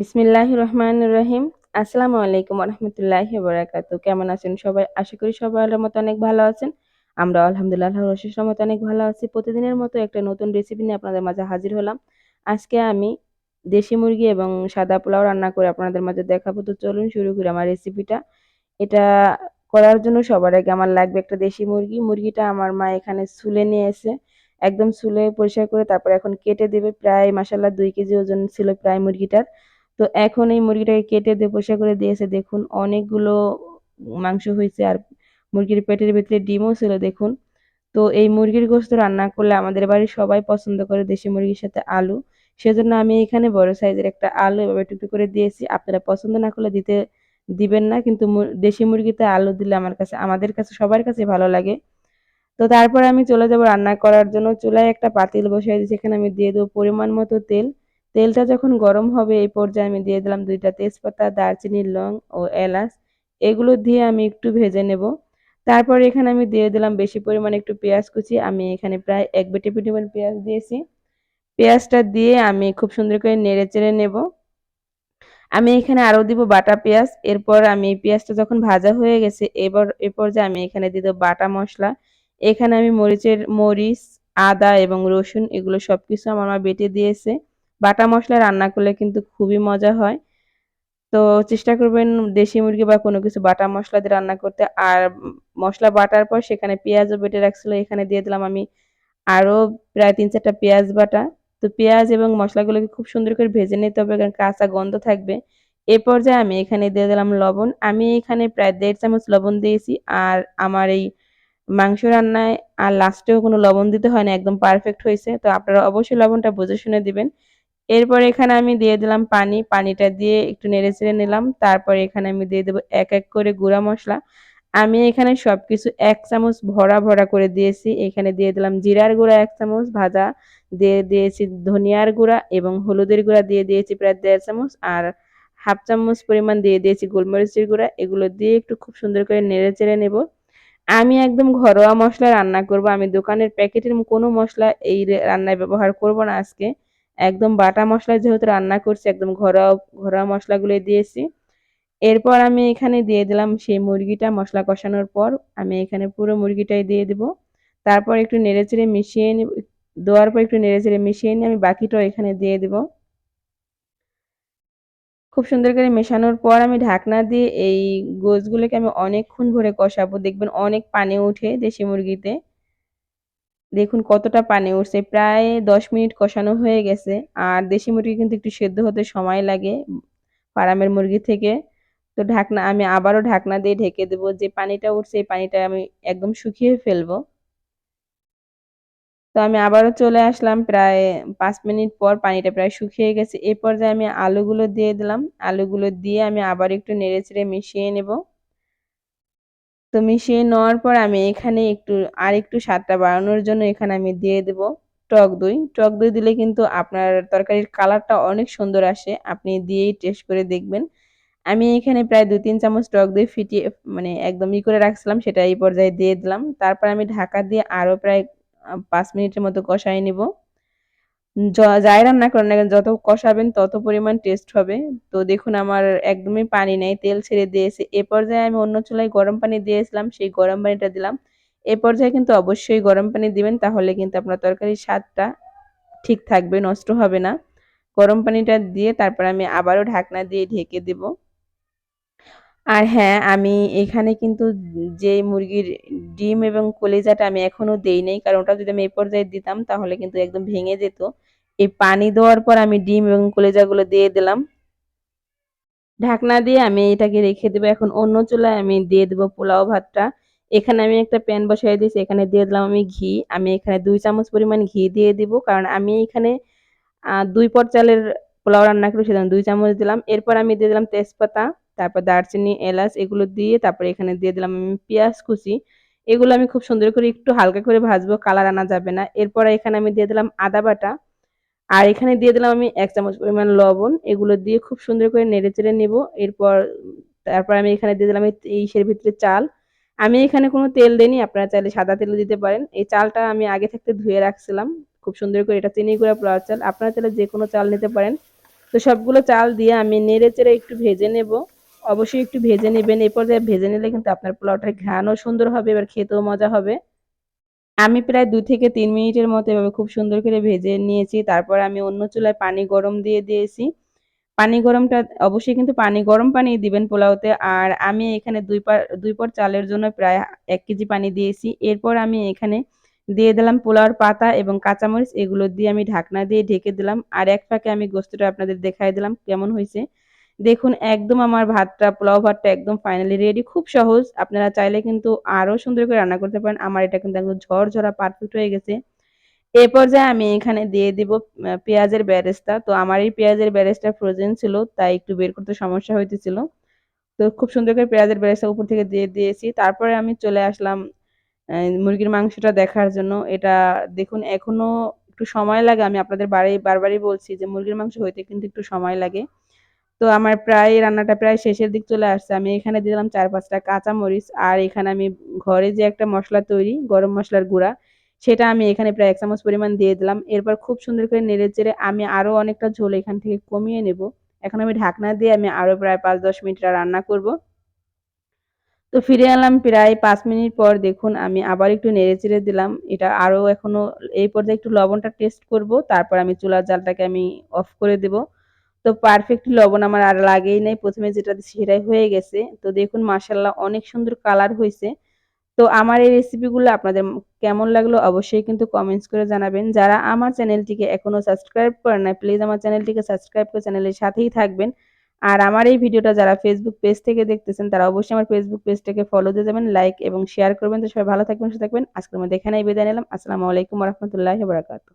বিসমিল্লাহ রহমান রহিম। আসসালামু আলাইকুম রহমতুল্লাহি বরাকাতু কেমন আছেন সবাই? আশা করি আল্লাহর মতো অনেক ভালো আছেন। আমরা আলহামদুলিল্লাহ অশেষ মতো অনেক ভালো আছি। প্রতিদিনের মতো একটা নতুন রেসিপি নিয়ে আপনাদের মাঝে হাজির হলাম। আজকে আমি দেশি মুরগি এবং সাদা পোলাও রান্না করে আপনাদের মাঝে দেখাবো। তো চলুন শুরু করি আমার রেসিপিটা এটা করার জন্য সবার আগে আমার লাগবে একটা দেশি মুরগি। মুরগিটা আমার মা এখানে সুলে নিয়ে এসে একদম সুলে পরিষ্কার করে তারপর এখন কেটে দেবে। প্রায় মাসাল্লাহ দুই কেজি ওজন ছিল প্রায় মুরগিটার। তো এখন এই মুরগিটাকে কেটে দিয়ে পরিষ্কার করে দিয়েছে। দেখুন, অনেকগুলো মাংস হয়েছে আর মুরগির পেটের ভিতরে ডিমও ছিল, দেখুন। তো এই মুরগির গোস্ত রান্না করলে আমাদের বাড়ির সবাই পছন্দ করে দেশি মুরগির সাথে আলু। সেজন্য আমি এখানে বড় সাইজের একটা আলু এভাবে টুকটু করে দিয়েছি। আপনারা পছন্দ না করলে দিতে দিবেন না, কিন্তু দেশি মুরগিতে আলু দিলে আমার কাছে, আমাদের কাছে, সবার কাছে ভালো লাগে। তো তারপর আমি চলে যাব রান্না করার জন্য। চুলায় একটা পাতিল বসিয়ে দিয়েছি, এখানে আমি দিয়ে দেবো পরিমাণ মতো তেল। তেলটা যখন গরম হবে, এই পর্যায়ে আমি দিয়ে দিলাম দুইটা তেজপাতা, দারচিনি, লং ও এলাচ। এগুলো দিয়ে আমি একটু ভেজে নেব। তারপর এখানে আমি দিয়ে দিলাম বেশি পরিমাণে একটু পেঁয়াজ কুচি। আমি এখানে প্রায় এক বেটি পরিমাণ পেঁয়াজ দিয়েছি। পেঁয়াজটা দিয়ে আমি খুব সুন্দর করে নেড়ে চেড়ে নেব। আমি এখানে আরও দিব বাটা পেঁয়াজ। এরপর আমি পেঁয়াজটা যখন ভাজা হয়ে গেছে, এবার এরপর যে আমি এখানে দিয়ে দেবো বাটা মশলা। এখানে আমি মরিচের মরিচ, আদা এবং রসুন, এগুলো সব কিছু আমার মা বেটে দিয়েছে। বাটা মশলা রান্না করলে কিন্তু খুবই মজা হয়। তো চেষ্টা করবেন দেশি মুরগি বা কোনো কিছু বাটা মশলা দিয়ে রান্না করতে। আর মশলা বাটার পর সেখানে পেঁয়াজও বেটে রাখছিল। এখানে দিয়ে দিলাম আমি আরও প্রায় তিন চারটা পেঁয়াজ বাটা। তো পেঁয়াজ এবং মশলাগুলোকে খুব সুন্দর করে ভেজে নিতে হবে কারণ কাঁচা গন্ধ থাকবে। এ পর্যায়ে আমি এখানে দিয়ে দিলাম লবণ। আমি এখানে প্রায় দেড় চামচ লবণ দিয়েছি। আর আমার এই মাংস রান্নায় আর লাস্টেও কোনো লবণ দিতে হয় না একদম পারফেক্ট হয়েছে। তো আপনারা অবশ্যই লবণটা বুঝে শুনে দিবেন। এরপর এখানে আমি দিয়ে দিলাম পানি, পানিটা দিয়ে একটু নেড়ে চেড়ে নিলাম। তারপর এখানে আমি দিয়ে দেবো এক এক করে গুঁড়া মশলা। আমি এখানে সব কিছু এক চামচ ভরা ভরা করে দিয়েছি। এখানে দিয়ে দিলাম জিরার গুঁড়া এক চামচ ভাজা, দিয়ে দিয়েছি ধনিয়ার গুঁড়া এবং হলুদের গুঁড়া, দিয়ে দিয়েছি প্রায় দেড় চামচ আর হাফ চামচ পরিমাণ দিয়ে দিয়েছি গোলমরিচের গুঁড়া। এগুলো দিয়ে একটু খুব সুন্দর করে নেড়ে চেড়ে নেব। আমি একদম ঘরোয়া মশলা রান্না করব। আমি দোকানের প্যাকেটের কোনো মশলা এই রান্নায় ব্যবহার করব না আজকে। একদম বাটা মশলা যেহেতু রান্না করছি, একদম ঘরোয়া ঘরোয়া মশলাগুলো দিয়েছি। এরপর আমি এখানে দিয়ে দিলাম সেই মুরগিটা মশলা কষানোর পর, আমি এখানে পুরো মুরগিটাই দিয়ে দিব। তারপর একটু নেড়েচেড়ে মিশিয়ে দেওয়ার পর একটু নেড়েচেড়ে মিশিয়ে নিয়ে আমি বাকিটাও এখানে দিয়ে দিব। খুব সুন্দর করে মেশানোর পর আমি ঢাকনা দিয়ে এই গোছগুলোকে আমি অনেকক্ষণ ভরে কষাবো। দেখবেন অনেক পানি উঠে দেশি মুরগিতে। দেখুন কতটা পানি উঠছে প্রায় দশ মিনিট কষানো হয়ে গেছে। আর দেশি মুরগি কিন্তু একটু সেদ্ধ হতে সময় লাগে ফার্মের মুরগি থেকে। তো ঢাকনা, আমি আবারও ঢাকনা দিয়ে ঢেকে দেবো যে পানিটা উঠছে এই পানিটা আমি একদম শুকিয়ে ফেলব। তো আমি আবারও চলে আসলাম প্রায় পাঁচ মিনিট পর পানিটা প্রায় শুকিয়ে গেছে। এ পর্যায়ে আমি আলুগুলো দিয়ে দিলাম। আলুগুলো দিয়ে আমি আবার একটু নেড়ে চেড়ে মিশিয়ে নেব। তো মিশিয়ে নেওয়ার পর আমি এখানে একটু আর একটু স্বাদটা বাড়ানোর জন্য এখানে আমি দিয়ে দেব টক দই। টক দই দিলে কিন্তু আপনার তরকারির কালারটা অনেক সুন্দর আসে, আপনি দিয়েই টেস্ট করে দেখবেন। আমি এখানে প্রায় দু তিন চামচ টক দই ফিটিয়ে মানে একদম ই করে রাখছিলাম, সেটা এই পর্যায়ে দিয়ে দিলাম। তারপর আমি ঢাকা দিয়ে আরও প্রায় পাঁচ মিনিটের মতো কষাই নিব। যাই রান্না করেন না যত কষাবেন তত পরিমাণ টেস্ট হবে। তো দেখুন আমার একদমই পানি নেই, তেল ছেড়ে দিয়েছে। এ পর্যায়ে আমি অন্য চুলায় গরম পানি দিয়েছিলাম, সেই গরম পানিটা দিলাম। এ পর্যায়ে কিন্তু অবশ্যই গরম পানি দিবেন, তাহলে কিন্তু আপনার তরকারির স্বাদটা ঠিক থাকবে, নষ্ট হবে না। গরম পানিটা দিয়ে তারপর আমি আবারও ঢাকনা দিয়ে ঢেকে দেবো। আর হ্যাঁ আমি এখানে কিন্তু যে মুরগির ডিম এবং কলিজাটা আমি এখনও দেই নাই, কারণ ওটা যদি আমি এই পর্যায়ে দিতাম তাহলে কিন্তু একদম ভেঙে যেত। এই পানি দেওয়ার পর আমি ডিম এবং কলিজাগুলো দিয়ে দিলাম। ঢাকনা দিয়ে আমি এটাকে রেখে দেবো। এখন অন্য চুলায় আমি দিয়ে দেবো পোলাও ভাতটা। এখানে আমি একটা প্যান বসাই দিয়েছি, এখানে দিয়ে দিলাম আমি ঘি। আমি এখানে দুই চামচ পরিমাণ ঘি দিয়ে দিব, কারণ আমি এখানে দুই পট চালের পোলাও রান্না করি সেজন্য দুই চামচ দিলাম। এরপর আমি দিয়ে দিলাম তেজপাতা। তারপর দারচিনি, এলাচ এগুলো দিয়ে তারপরে এখানে দিয়ে দিলাম আমি পেঁয়াজ কুচি। এগুলো আমি খুব সুন্দর করে একটু হালকা করে ভাজবো, কালার আনা যাবে না। এরপর এখানে আমি দিয়ে দিলাম আদা বাটা। আর এখানে দিয়ে দিলাম আমি এক চামচ পরিমাণ লবণ। এগুলো দিয়ে খুব সুন্দর করে নেড়ে চেড়ে নেব। এরপর, তারপর আমি এখানে দিয়ে দিলাম ইসের ভিতরে চাল। আমি এখানে কোনো তেল দিইনি, আপনারা চাইলে সাদা তেলও দিতে পারেন। এই চালটা আমি আগে থাকতে ধুয়ে রাখছিলাম। খুব সুন্দর করে এটা চিনি গুঁড়া পোলাওয়ার চাল। আপনারা চাইলে যে কোনো চাল নিতে পারেন। তো সবগুলো চাল দিয়ে আমি নেড়ে চেড়ে একটু ভেজে নেব। অবশ্যই একটু ভেজে নেবেন। এই পর্যায়ে ভেজে নিলে কিন্তু আপনার পোলাওটার ঘ্রাণও সুন্দর হবে, এবার খেতেও মজা হবে। আমি প্রায় দু থেকে তিন মিনিটের মতো এভাবে খুব সুন্দর করে ভেজে নিয়েছি। তারপর আমি অন্য চুলায় পানি গরম দিয়ে দিয়েছি। পানি গরমটা, অবশ্যই কিন্তু পানি, গরম পানি দিবেন পোলাওতে। আর আমি এখানে দুই পার দুই পর চালের জন্য প্রায় এক কেজি পানি দিয়েছি। এরপর আমি এখানে দিয়ে দিলাম পোলাওর পাতা এবং কাঁচামরিচ। এগুলো দিয়ে আমি ঢাকনা দিয়ে ঢেকে দিলাম। আর এক ফাঁকে আমি গোস্তটা আপনাদের দেখাই দিলাম কেমন হয়েছে। দেখুন, একদম আমার ভাতটা, পোলাও ভাতটা একদম ফাইনালি রেডি খুব সহজ, আপনারা চাইলে কিন্তু আরও সুন্দর করে রান্না করতে পারেন। আমার এটা কিন্তু একদম ঝরঝরা পারফেক্ট হয়ে গেছে। এ পর্যায়ে আমি এখানে দিয়ে দিব পেঁয়াজের ব্যারেস্তা। তো আমার এই পেঁয়াজের ব্যারেস্তা ফ্রোজেন ছিল, তাই একটু বের করতে সমস্যা হইতেছিল। তো খুব সুন্দর করে পেঁয়াজের ব্যারেস্তা উপর থেকে দিয়ে দিয়েছি। তারপরে আমি চলে আসলাম মুরগির মাংসটা দেখার জন্য। এটা দেখুন, এখনও একটু সময় লাগে। আমি আপনাদের বাড়ি, বারবারই বলছি যে মুরগির মাংস হইতে কিন্তু একটু সময় লাগে। তো আমার প্রায় রান্নাটা প্রায় শেষের দিক চলে আসছে। আমি এখানে দিলাম চার পাঁচটা কাঁচা মরিচ আর এখানে আমি ঘরে যে একটা মশলা তৈরি, গরম মশলার গুঁড়া, সেটা আমি এখানে প্রায় এক চামচ পরিমাণ দিয়ে দিলাম। এরপর খুব সুন্দর করে নেড়ে চেড়ে আমি আরও অনেকটা ঝোল এখান থেকে কমিয়ে নেব। এখন আমি ঢাকনা দিয়ে আমি আরও প্রায় পাঁচ দশ মিনিট রান্না করব। তো ফিরে এলাম প্রায় পাঁচ মিনিট পর দেখুন আমি আবার একটু নেড়ে চেড়ে দিলাম। এটা আরও এখনও এই পর্যায়ে একটু লবণটা টেস্ট করব, তারপর আমি চুলার জালটাকে আমি অফ করে দেব। তো পারফেক্ট লবণ আমার আর লাগেই নাই। প্রথমে যেটা সেটাই হয়ে গেছে। তো দেখুন মাসাল্লাহ অনেক সুন্দর কালার হয়েছে। তো আমার এই রেসিপিগুলো আপনাদের কেমন লাগল অবশ্যই কিন্তু কমেন্টস করে জানাবেন। যারা আমার চ্যানেলটিকে এখনও সাবস্ক্রাইব করেন না প্লিজ আমার চ্যানেলটিকে সাবস্ক্রাইব করে চ্যানেলের সাথেই থাকবেন। আর আমার এই ভিডিওটা যারা ফেসবুক পেজ থেকে দেখতেছেন, তারা অবশ্যই আমার ফেসবুক পেজটাকে ফলো দিয়ে যাবেন লাইক এবং শেয়ার করবেন। তো সবাই ভালো থাকবেন, সুস্থ থাকবেন। আজকের মধ্যে এখানেই বিদায় নিলাম। আসসালামু আলাইকুম রহমতুল্লাহ বারাকাতু